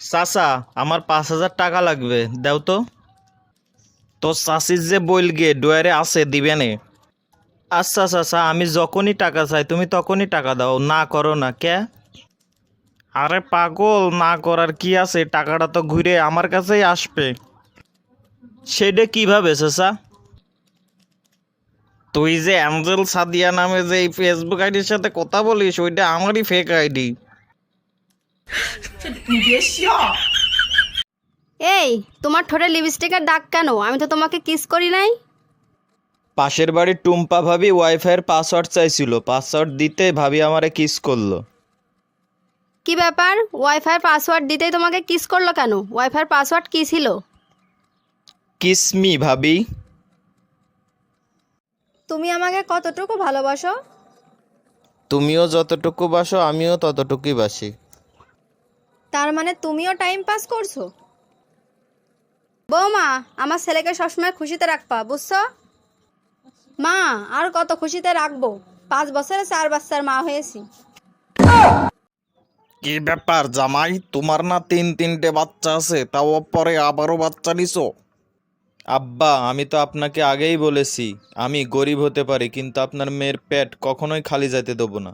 চাচা, আমার পাঁচ হাজার টাকা লাগবে, দাও তো। তো চাষির যে বইল গে ডুয়ারে আছে, দিবে নে। আচ্ছা চাচা, আমি যখনই টাকা চাই, তুমি তখনই টাকা দাও, না করো না, কে? আরে পাগল, না করার কি আছে? টাকাটা তো ঘুরে আমার কাছেই আসবে। সেটা কীভাবে, চাচা? তুই যে অ্যাঞ্জেল সাদিয়া নামে যে এই ফেসবুক আইডির সাথে কথা বলিস, ওইটা আমারই ফেক আইডি এই তোমার ঠোঁটে লিপস্টিকের দাগ কেন? আমি তো তোমাকে কিস করি নাই। পাশের বাড়ির টুম্পা ভাবি ওয়াইফাইয়ের পাসওয়ার্ড চাইছিল পাসওয়ার্ড দিতে ভাবি আমারে কিস করল। কি ব্যাপার? ওয়াইফাই পাসওয়ার্ড দিতেই তোমাকে কিস করল কেন? ওয়াইফাইয়ের পাসওয়ার্ড কি ছিল? কিসমি ভাবি। তুমি আমাকে কতটুকু ভালোবাসো? তুমিও যতটুকু বাসো আমিও ততটুকুই বাসি। তার মানে তুমিও টাইম পাস করছ? বৌমা আমার ছেলেকে সবসময় খুশিতে রাখবা বুঝছ? মা আর কত খুশিতে রাখব। পাঁচ বছরে চার বাচ্চার মা হয়েছি। কি ব্যাপার জামাই? তোমার না তিন তিনটে বাচ্চা আছে তাও পরে আবারও বাচ্চা নিছো? আব্বা আমি তো আপনাকে আগেই বলেছি আমি গরিব হতে পারি কিন্তু আপনার মেয়ের পেট কখনোই খালি যেতে দেবো না।